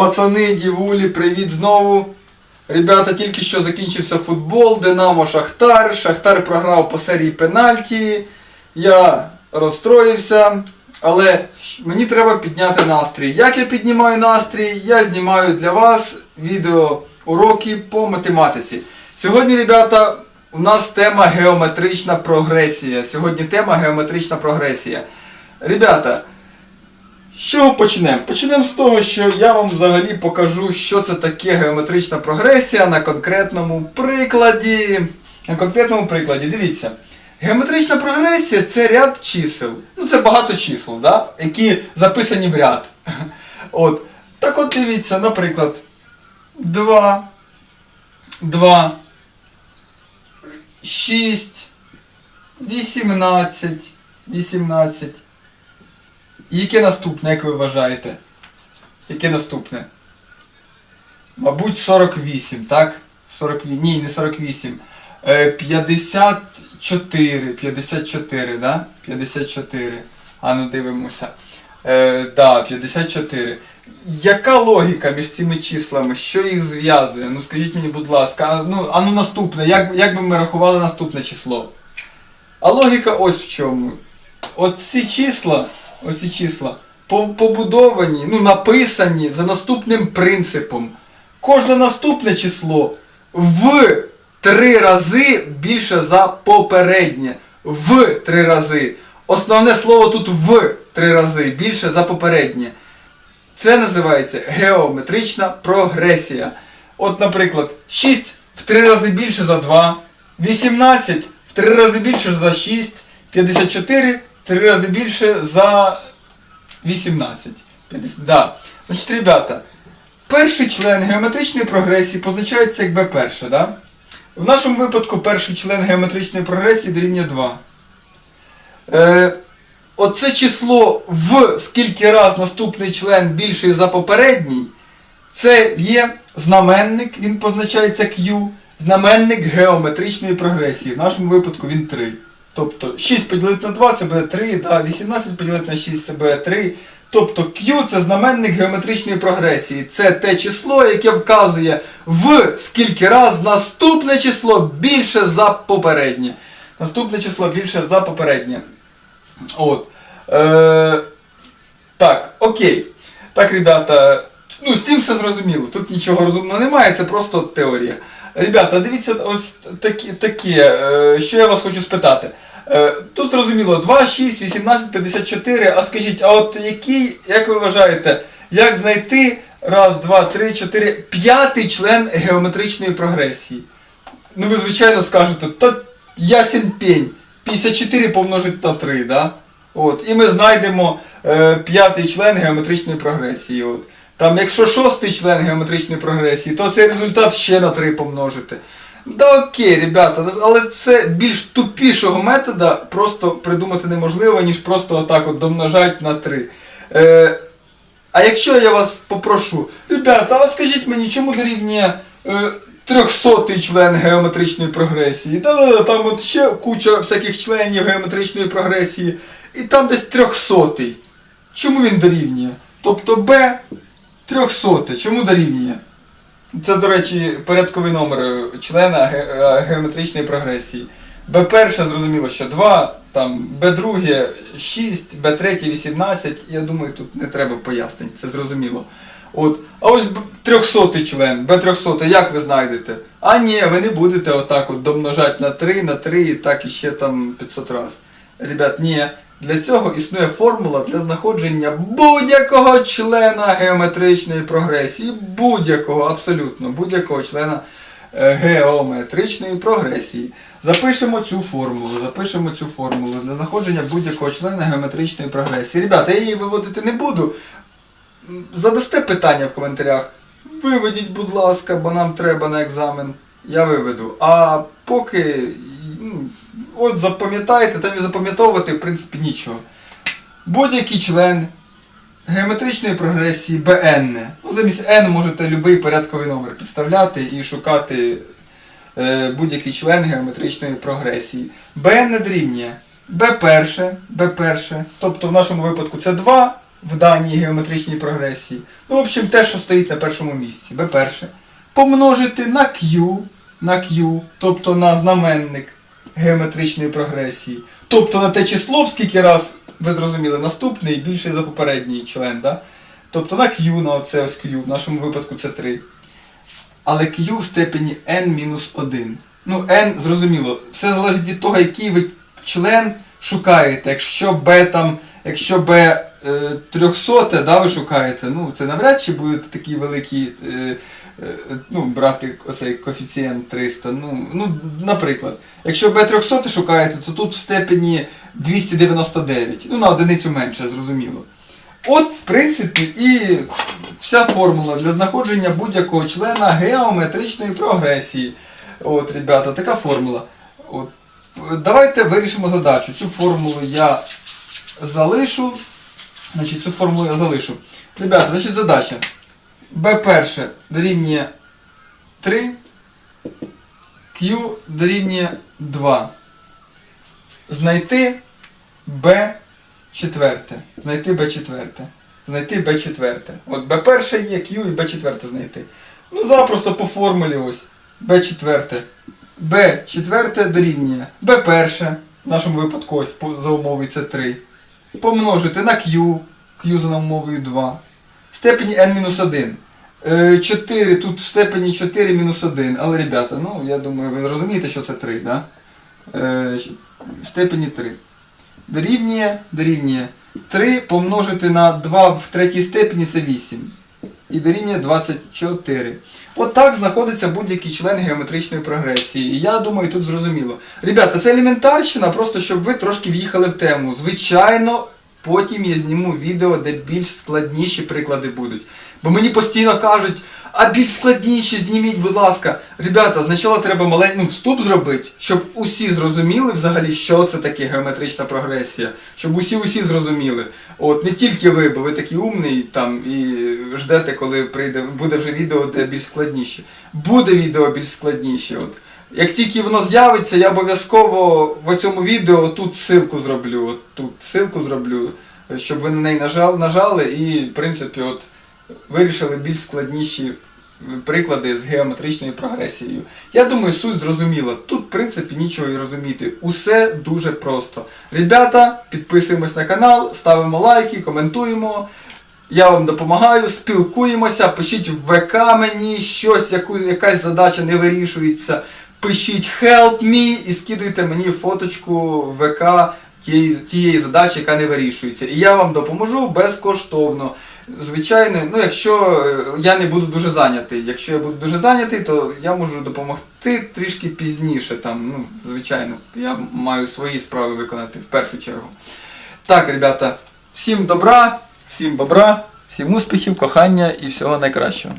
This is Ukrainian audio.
Пацани, дівулі, привіт знову. Ребята, тільки що закінчився футбол, Динамо Шахтар. Шахтар програв по серії пенальті. Я розстроївся, але мені треба підняти настрій. Як я піднімаю настрій? Я знімаю для вас відео уроки по математиці. Сьогодні, ребята, у нас тема геометрична прогресія. Сьогодні тема геометрична прогресія. Ребята, чого почнемо? Почнемо з того, що я вам взагалі покажу, що це таке геометрична прогресія на конкретному прикладі. На конкретному прикладі, дивіться. Геометрична прогресія це ряд чисел. Ну, це багато чисел, да? які записані в ряд. От. Так от дивіться, наприклад, 2, 2, 6, 18, 18. І яке наступне, як ви вважаєте? Яке наступне? Мабуть, 48, так? 48. Ні, не 48. Е, 54. 54, да? 54. А ну дивимося. Е, да, 54. Яка логіка між цими числами? Що їх зв'язує? Ну скажіть мені, будь ласка, а ну, а ну наступне, як, як би ми рахували наступне число? А логіка ось в чому. От ці числа, оці числа побудовані, ну, написані за наступним принципом. Кожне наступне число в три рази більше за попереднє. В три рази. Основне слово тут в три рази більше за попереднє. Це називається геометрична прогресія. От, наприклад, 6 в 3 рази більше за 2, 18 в 3 рази більше за 6, 54 3 рази більше за 18. 50, да. Значить, ребята, перший член геометричної прогресії позначається як B1, да? В нашому випадку перший член геометричної прогресії дорівнює 2. Е, оце число в скільки раз наступний член більший за попередній, це є знаменник, він позначається Q, знаменник геометричної прогресії. В нашому випадку він 3. Тобто 6 поділити на 2 це буде 3, да, 18 поділити на 6 це буде 3. Тобто Q це знаменник геометричної прогресії. Це те число, яке вказує в скільки раз наступне число більше за попереднє. Наступне число більше за попереднє. От. Е, так, окей. Так, ребята, ну з цим все зрозуміло. Тут нічого розумного немає, це просто теорія. Ребята, дивіться, ось такі, таке, е, що я вас хочу спитати. Е, тут зрозуміло 2, 6, 18, 54. А скажіть, а от який, як ви вважаєте, як знайти раз, два, три, чотири, п'ятий член геометричної прогресії? Ну ви звичайно скажете, та ясен пень, 54 помножить на 3, да? От, і ми знайдемо е, п'ятий член геометричної прогресії. От. Там, якщо шостий член геометричної прогресії, то цей результат ще на 3 помножити. Да окей, ребята, але це більш тупішого метода просто придумати неможливо, ніж просто отак от домножати на 3. Е, а якщо я вас попрошу, ребята, а скажіть мені, чому дорівнює е, 300 член геометричної прогресії? Та да, там от ще куча всяких членів геометричної прогресії, і там десь 300. Чому він дорівнює? Тобто b 300. Чому дорівнює? Це, до речі, порядковий номер члена е, геометричної прогресії. Б1 зрозуміло, що 2, там Б2 6, Б3 18. Я думаю, тут не треба пояснень, це зрозуміло. От. А ось 300 член, Б300, як ви знайдете? А ні, ви не будете отак от домножати на 3, на 3 і так і ще там 500 раз. Ребят, ні. Для цього існує формула для знаходження будь-якого члена геометричної прогресії, будь-якого, абсолютно будь-якого члена е, геометричної прогресії. Запишемо цю формулу, запишемо цю формулу для знаходження будь-якого члена геометричної прогресії. Ребята, я її виводити не буду. Задасте питання в коментарях. Виведіть, будь ласка, бо нам треба на екзамен. Я виведу. А поки. От запам'ятайте, там і запам'ятовувати, в принципі, нічого. Будь-який член геометричної прогресії BN. Ну, замість N можете будь-який порядковий номер підставляти і шукати е, будь-який член геометричної прогресії. BN не дорівнює B1, B1, тобто в нашому випадку це 2, в даній геометричній прогресії. Ну, в общем, те, що стоїть на першому місці. Б перше. Помножити на Q, на Q, тобто на знаменник геометричної прогресії. Тобто на те число, скільки раз, ви зрозуміли, наступний більший за попередній член. Да? Тобто на Q, на оце ось Q, в нашому випадку це 3. Але Q в степені n-1. Ну, n, зрозуміло, все залежить від того, який ви член шукаєте. Якщо b там, якщо b е, 300, да, ви шукаєте, ну це навряд чи буде такий великий, е, е, ну, брати оцей коефіцієнт 300. Ну, ну, наприклад, якщо b 300 шукаєте, то тут в степені 299. Ну, на одиницю менше, зрозуміло. От, в принципі, і вся формула для знаходження будь-якого члена геометричної прогресії. От, ребята, така формула. От. Давайте вирішимо задачу. Цю формулу я залишу. Значить, цю формулу я залишу. Ребята, значить задача. B перше дорівнює 3, Q дорівнює 2. Знайти b четверте. Знайти b четверте. Знайти b четверте. От b перше є, Q і b четверте знайти. Ну запросто по формулі ось. b четверте. b четверте дорівнює b перше. В нашому випадку ось за умовою це 3. Помножити на Q. Q за умовою 2. Степені n-1. Е, 4, тут в степені 4 мінус 1. Але, ребята, ну я думаю, ви розумієте, що це 3, да? Е, в степені 3 дорівнює, дорівнює 3 помножити на 2 в третій степені це 8. І дорівнює 24. От так знаходиться будь-який член геометричної прогресії. І я думаю, тут зрозуміло. Ребята, це елементарщина, просто щоб ви трошки в'їхали в тему. Звичайно, потім я зніму відео, де більш складніші приклади будуть. Бо мені постійно кажуть, а більш складніші зніміть, будь ласка. Ребята, спочатку треба маленький ну, вступ зробити, щоб усі зрозуміли взагалі, що це таке геометрична прогресія. Щоб усі усі зрозуміли. От не тільки ви, бо ви такі умний там і ждете, коли прийде, буде вже відео, де більш складніші. Буде відео більш складніші. От. Як тільки воно з'явиться, я обов'язково в цьому відео тут ссылку зроблю. Тут ссылку зроблю, щоб ви на неї нажали і, в принципі, от вирішили більш складніші приклади з геометричною прогресією. Я думаю, суть зрозуміла. Тут, в принципі, нічого і розуміти. Усе дуже просто. Ребята, підписуємось на канал, ставимо лайки, коментуємо. Я вам допомагаю, спілкуємося, пишіть в ВК мені щось, яку, якась задача не вирішується. Пишіть help me і скидуйте мені фоточку ВК тієї, задачі, яка не вирішується. І я вам допоможу безкоштовно. Звичайно, ну якщо е, я не буду дуже зайнятий. Якщо я буду дуже зайнятий, то я можу допомогти трішки пізніше. Там, ну, звичайно, я маю свої справи виконати в першу чергу. Так, ребята, всім добра, всім бобра, всім успіхів, кохання і всього найкращого.